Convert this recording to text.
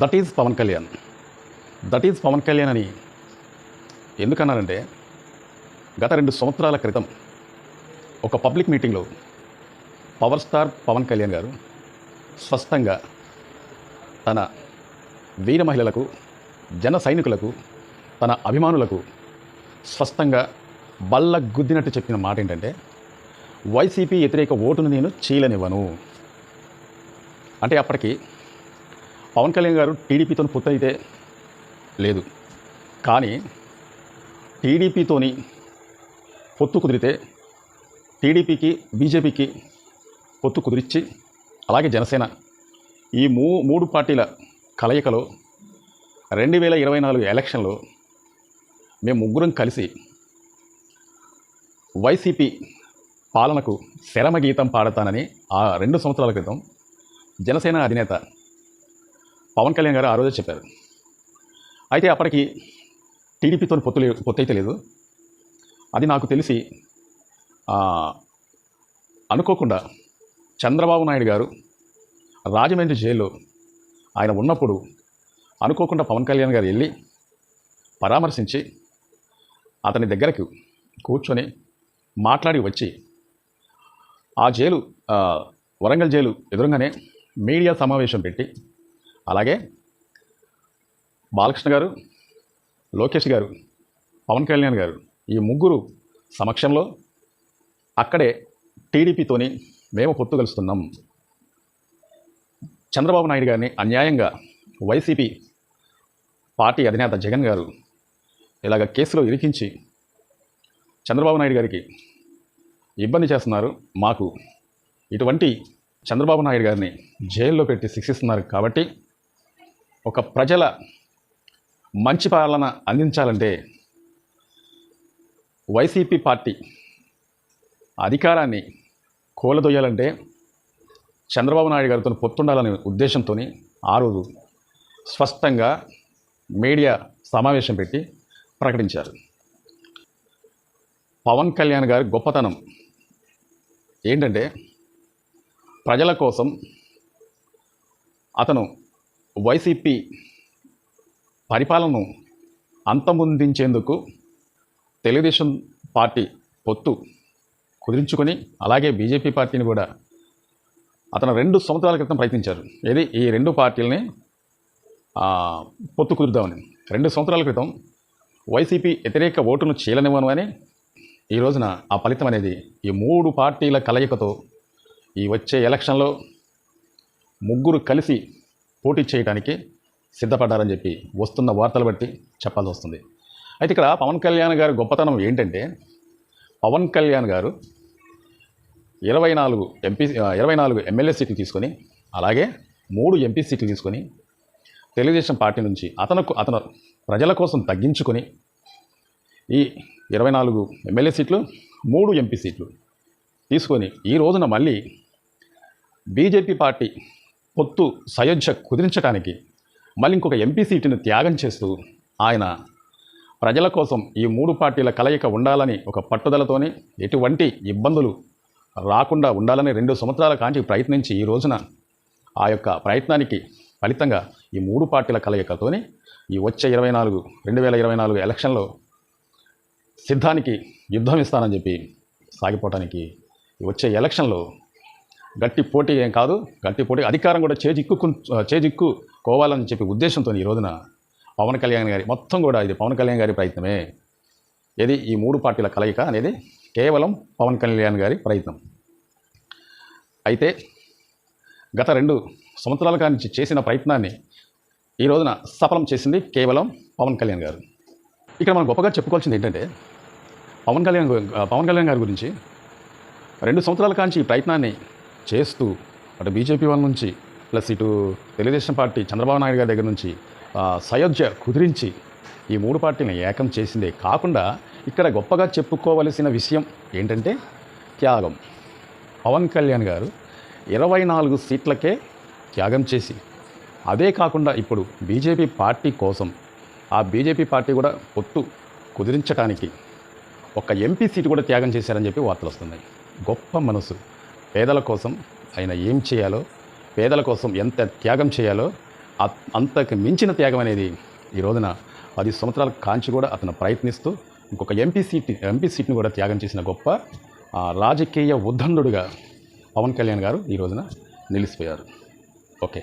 That is Pawan Kalyan. That is Pawan Kalyan అని ఎందుకన్నారంటే గత రెండు సంవత్సరాల క్రితం ఒక పబ్లిక్ మీటింగ్లో పవర్ స్టార్ పవన్ కళ్యాణ్ గారు స్పష్టంగా తన వీర మహిళలకు జన సైనికులకు తన అభిమానులకు స్పష్టంగా బల్ల గుద్దినట్టు చెప్పిన మాట ఏంటంటే వైసీపీ వ్యతిరేక ఓటును నేను చీలనివ్వను. అంటే అప్పటికి పవన్ కళ్యాణ్ గారు టీడీపీతో పుత్తయితే లేదు. కానీ టీడీపీతోని పొత్తు కుదిరితే టీడీపీకి బీజేపీకి పొత్తు కుదిరిచ్చి అలాగే జనసేన ఈ మూ మూడు పార్టీల కలయికలో రెండు వేల ఇరవై నాలుగు ఎలక్షన్లో మేము ముగ్గురం కలిసి వైసీపీ పాలనకు శరమగీతం పాడతానని ఆ రెండు సంవత్సరాల క్రితం జనసేన అధినేత పవన్ కళ్యాణ్ గారు ఆ రోజే చెప్పారు. అయితే అప్పటికి టీడీపీతో పొత్తు లే పొత్తైతే లేదు. అది నాకు తెలిసి అనుకోకుండా చంద్రబాబు నాయుడు గారు రాజమండ్రి జైల్లో ఆయన ఉన్నప్పుడు అనుకోకుండా పవన్ కళ్యాణ్ గారు వెళ్ళి పరామర్శించి అతని దగ్గరకు కూర్చొని మాట్లాడి వచ్చి ఆ జైలు వరంగల్ జైలు ఎదురుగానే మీడియా సమావేశం పెట్టి అలాగే బాలకృష్ణ గారు లోకేష్ గారు పవన్ కళ్యాణ్ గారు ఈ ముగ్గురు సమక్షంలో అక్కడే టీడీపీతోని మేము పొత్తు కలుస్తున్నాం. చంద్రబాబు నాయుడు గారిని అన్యాయంగా వైసీపీ పార్టీ అధినేత జగన్ గారు ఇలాగ కేసులో ఇరికించి చంద్రబాబు నాయుడు గారికి ఇబ్బంది చేస్తున్నారు. మాకు ఇటువంటి చంద్రబాబు నాయుడు గారిని జైల్లో పెట్టి శిక్షిస్తున్నారు కాబట్టి ఒక ప్రజల మంచి పాలన అందించాలంటే వైసీపీ పార్టీ అధికారాన్ని కూలదొయ్యాలంటే చంద్రబాబు నాయుడు గారితో పొత్తుండాలనే ఉద్దేశంతో ఆ రోజు స్పష్టంగా మీడియా సమావేశం పెట్టి ప్రకటించారు. పవన్ కళ్యాణ్ గారి గొప్పతనం ఏంటంటే ప్రజల కోసం అతను వైసీపీ పరిపాలనను అంతమొందించేందుకు తెలుగుదేశం పార్టీ పొత్తు కుదిరించుకొని అలాగే బీజేపీ పార్టీని కూడా అతను రెండు సంవత్సరాల క్రితం ప్రయత్నించారు. ఏది? ఈ రెండు పార్టీలని పొత్తు కుదురుదామని రెండు సంవత్సరాల క్రితం వైసీపీ వ్యతిరేక ఓటును చీలనివ్వను అని ఈ రోజున ఆ ఫలితం అనేది ఈ మూడు పార్టీల కలయికతో ఈ వచ్చే ఎలక్షన్లో ముగ్గురు కలిసి పోటీ చేయడానికి సిద్ధపడ్డారని చెప్పి వస్తున్న వార్తలు బట్టి చెప్పాల్సి వస్తుంది. అయితే ఇక్కడ పవన్ కళ్యాణ్ గారి గొప్పతనం ఏంటంటే పవన్ కళ్యాణ్ గారు ఇరవై నాలుగు ఎంపీ ఇరవై నాలుగు ఎమ్మెల్యే సీట్లు తీసుకొని అలాగే మూడు ఎంపీ సీట్లు తీసుకొని తెలుగుదేశం పార్టీ నుంచి అతనుకు అతను ప్రజల కోసం తగ్గించుకొని ఈ ఇరవై నాలుగు ఎమ్మెల్యే సీట్లు మూడు ఎంపీ సీట్లు తీసుకొని ఈ రోజున మళ్ళీ బీజేపీ పార్టీ పొత్తు సయోధ్య కుదిరించడానికి మళ్ళీ ఇంకొక ఎంపీ సీటును త్యాగం చేస్తూ ఆయన ప్రజల కోసం ఈ మూడు పార్టీల కలయిక ఉండాలని ఒక పట్టుదలతోనే ఎటువంటి ఇబ్బందులు రాకుండా ఉండాలని రెండు సంవత్సరాల కాంచి ప్రయత్నించి ఈ రోజున ఆ యొక్క ప్రయత్నానికి ఫలితంగా ఈ మూడు పార్టీల కలయికతోని ఈ వచ్చే ఇరవై నాలుగు రెండు వేల ఇరవై నాలుగు ఎలక్షన్లో సిద్ధానికి యుద్ధం ఇస్తానని చెప్పి సాగిపోవటానికి ఈ వచ్చే ఎలక్షన్లో గట్టి పోటీ ఏం కాదు గట్టి పోటీ అధికారం కూడా చేజిక్కు చేజిక్కుకోవాలని చెప్పి ఉద్దేశంతో ఈ రోజున పవన్ కళ్యాణ్ గారి మొత్తం కూడా ఇది పవన్ కళ్యాణ్ గారి ప్రయత్నమే. ఇది ఈ మూడు పార్టీల కలయిక అనేది కేవలం పవన్ కళ్యాణ్ గారి ప్రయత్నం. అయితే గత రెండు సంవత్సరాల కానించి చేసిన ప్రయత్నాన్ని ఈ రోజున సఫలం చేసింది కేవలం పవన్ కళ్యాణ్ గారు. ఇక్కడ మనం గొప్పగా చెప్పుకోవాల్సింది ఏంటంటే పవన్ కళ్యాణ్ పవన్ కళ్యాణ్ గారి గురించి రెండు సంవత్సరాల కాంచి ఈ ప్రయత్నాన్ని చేస్తూ అటు బీజేపీ వాళ్ళ నుంచి ప్లస్ ఇటు తెలుగుదేశం పార్టీ చంద్రబాబు నాయుడు గారి దగ్గర నుంచి సయోధ్య కుదిరించి ఈ మూడు పార్టీని ఏకం చేసిందే కాకుండా ఇక్కడ గొప్పగా చెప్పుకోవలసిన విషయం ఏంటంటే త్యాగం. పవన్ కళ్యాణ్ గారు ఇరవై నాలుగు సీట్లకే త్యాగం చేసి అదే కాకుండా ఇప్పుడు బీజేపీ పార్టీ కోసం ఆ బీజేపీ పార్టీ కూడా పొత్తు కుదిరించడానికి ఒక ఎంపీ సీటు కూడా త్యాగం చేశారని చెప్పి వార్తలు వస్తున్నాయి. గొప్ప మనసు. పేదల కోసం ఆయన ఏం చేయాలో పేదల కోసం ఎంత త్యాగం చేయాలో అంతకు మించిన త్యాగం అనేది ఈ రోజున పది సంవత్సరాల కాంచి కూడా అతను ప్రయత్నిస్తూ ఇంకొక ఎంపీ సీట్ ఎంపీ సీట్ని కూడా త్యాగం చేసిన గొప్ప ఆ, రాజకీయ ఉద్దండుడుగా పవన్ కళ్యాణ్ గారు ఈ రోజున నిలిచిపోయారు. ఓకే.